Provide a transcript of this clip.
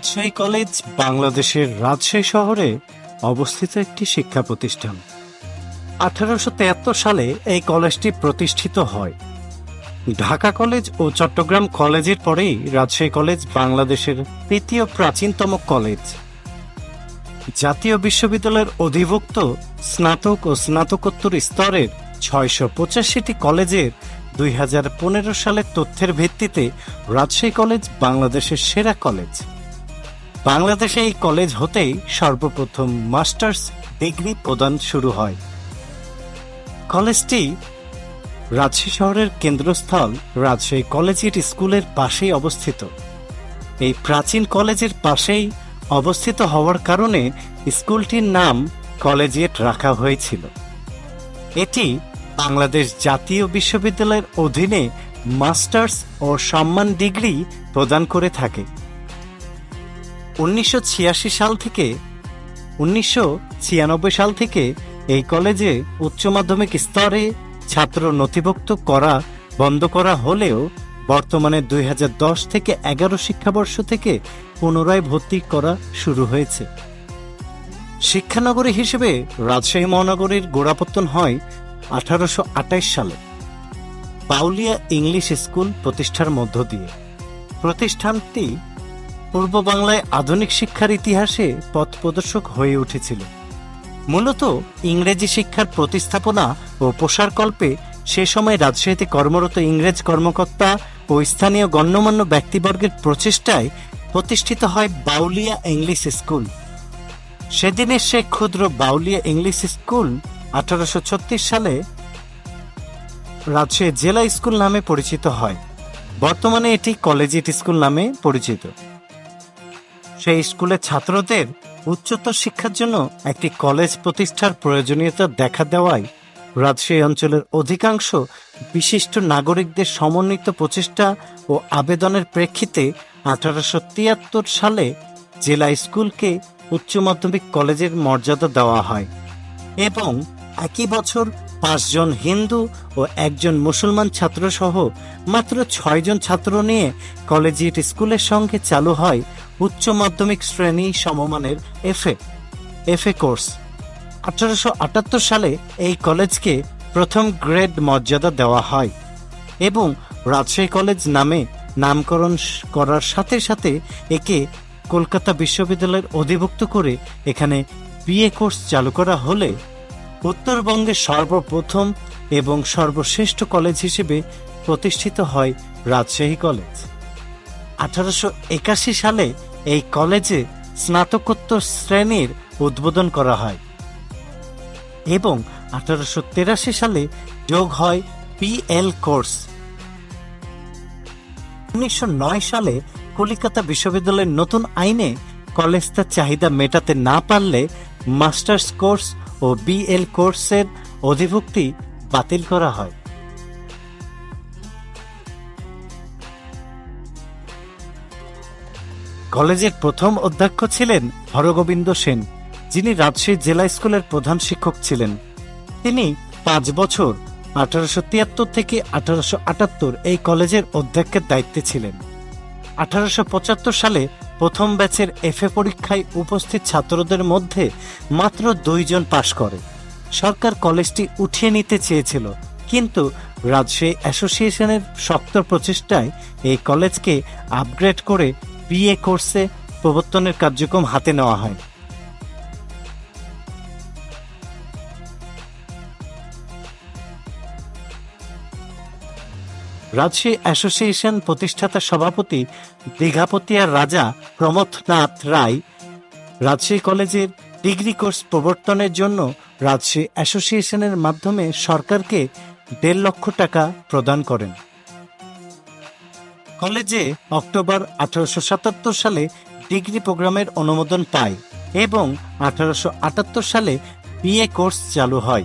Rajshahi college বাংলাদেশের রাজশাহী শহরে অবস্থিত একটি শিক্ষা প্রতিষ্ঠান। আঠারোশো সালে এই কলেজটি প্রতিষ্ঠিত হয়। ঢাকা কলেজ ও চট্টগ্রাম কলেজের পরেই রাজশাহী কলেজ বাংলাদেশের তৃতীয় প্রাচীনতম কলেজ। জাতীয় বিশ্ববিদ্যালয়ের অধিভুক্ত স্নাতক ও স্নাতকোত্তর স্তরের ছয়শো পঁচাশিটি কলেজের দুই হাজার পনেরো সালের তথ্যের ভিত্তিতে রাজশাহী কলেজ বাংলাদেশের সেরা কলেজ। বাংলাদেশে এই কলেজ হতেই সর্বপ্রথম মাস্টার্স ডিগ্রি প্রদান শুরু হয়। কলেজটি রাজশাহী শহরের কেন্দ্রস্থল রাজশাহী কলেজিয়েট স্কুলের পাশেই অবস্থিত। এই প্রাচীন কলেজের পাশেই অবস্থিত হওয়ার কারণে স্কুলটির নাম কলেজিয়েট রাখা হয়েছিল। এটি বাংলাদেশ জাতীয় বিশ্ববিদ্যালয়ের অধীনে মাস্টার্স ও সম্মান ডিগ্রি প্রদান করে থাকে। উনিশশো ছিয়াশি সাল থেকে, উনিশশো ছিয়ানব্বই সাল থেকে এই কলেজে উচ্চ মাধ্যমিক স্তরে ছাত্র নথিভুক্ত করা বন্ধ করা হলেও বর্তমানে দুই হাজার দশ থেকে এগারো শিক্ষাবর্ষ থেকে পুনরায় ভর্তি করা শুরু হয়েছে। শিক্ষানগরী হিসেবে রাজশাহী মহানগরীর গোড়াপত্তন হয় আঠারোশো সালে। পাউলিয়া ইংলিশ স্কুল প্রতিষ্ঠার মধ্য দিয়ে। প্রতিষ্ঠানটি পূর্ব বাংলায় আধুনিক শিক্ষার ইতিহাসে পথ প্রদর্শক হয়ে উঠেছিল। মূলত ইংরেজি শিক্ষার প্রতিস্থাপনা ও প্রসারকল্পে সে সময় রাজশাহীতে কর্মরত ইংরেজ কর্মকর্তা ও স্থানীয় গণ্যমান্য ব্যক্তিবর্গের প্রচেষ্টায় প্রতিষ্ঠিত হয় বাউলিয়া ইংলিশ স্কুল। সেদিনের সে ক্ষুদ্র বাউলিয়া ইংলিশ স্কুল আঠারোশো ছত্রিশ সালে রাজশাহী জেলা স্কুল নামে পরিচিত হয়। বর্তমানে এটি কলেজিয়েট স্কুল নামে পরিচিত। সেই স্কুলের ছাত্রদের উচ্চতর শিক্ষার জন্য একটি কলেজ প্রতিষ্ঠার প্রয়োজনীয়তা দেখা দেওয়ায় রাজশাহী অঞ্চলের অধিকাংশ বিশিষ্ট নাগরিকদের সমন্বিত প্রচেষ্টা ও আবেদনের প্রেক্ষিতে আঠারোশো তিয়াত্তর সালে জেলা স্কুলকে উচ্চ মাধ্যমিক কলেজের মর্যাদা দেওয়া হয়। এবং একই বছর পাঁচজন হিন্দু ও একজন মুসলমান ছাত্রসহ মাত্র ছয়জন ছাত্র নিয়ে কলেজিয়েট স্কুলের সঙ্গে চালু হয় উচ্চ মাধ্যমিক শ্রেণি সমমানের এফএ এফএ কোর্স। আঠারোশো আটাত্তর সালে এই কলেজকে প্রথম গ্রেড মর্যাদা দেওয়া হয় এবং রাজশাহী কলেজ নামে নামকরণ করার সাথে সাথে একে কলকাতা বিশ্ববিদ্যালয়ের অধিভুক্ত করে এখানে বিএ কোর্স চালু করা হলে উত্তরবঙ্গের সর্বপ্রথম এবং সর্বশ্রেষ্ঠ কলেজ হিসেবে প্রতিষ্ঠিত হয় রাজশাহী কলেজ। আঠারোশো একাশি সালে এই কলেজে স্নাতকোত্তর শ্রেণির উদ্বোধন করা হয় এবং আঠারোশো তেরাশি সালে যোগ হয় পিএল কোর্স। উনিশশো নয় সালে কলিকাতা বিশ্ববিদ্যালয়ের নতুন আইনে কলেজ তার চাহিদা মেটাতে না পারলে মাস্টার্স কোর্স ও বিএল কোর্সের অধিভুক্তি বাতিল করা হয়। কলেজের প্রথম অধ্যক্ষ ছিলেন হরগোবিন্দ সেন, যিনি রাজশাহী জেলা স্কুলের প্রধান শিক্ষক ছিলেন। তিনি পাঁচ বছর, আঠারোশো তিয়াত্তর থেকে আঠারোশো আটাত্তর এই কলেজের অধ্যক্ষের দায়িত্বে ছিলেন। আঠারোশো পঁচাত্তর সালে প্রথম ব্যাচের এফএ পরীক্ষায় উপস্থিত ছাত্রদের মধ্যে মাত্র দুইজন পাশ করে। সরকার কলেজটি উঠিয়ে নিতে চেয়েছিল, কিন্তু রাজশাহী অ্যাসোসিয়েশনের শক্ত প্রচেষ্টায় এই কলেজকে আপগ্রেড করে বিএ কোর্সে প্রবর্তনের কার্যক্রম হাতে নেওয়া হয়। রাজশাহী অ্যাসোসিয়েশন প্রতিষ্ঠাতা সভাপতি দীঘাপতিয়ার রাজা প্রমথনাথ রায় রাজশাহী কলেজের ডিগ্রি কোর্স প্রবর্তনের জন্য রাজশাহী অ্যাসোসিয়েশনের মাধ্যমে সরকারকে দেড় লক্ষ টাকা প্রদান করেন। কলেজে অক্টোবর আঠারোশো সাতাত্তর সালে ডিগ্রি প্রোগ্রামের অনুমোদন পায় এবং আঠারোশো আটাত্তর সালে বিএ কোর্স চালু হয়।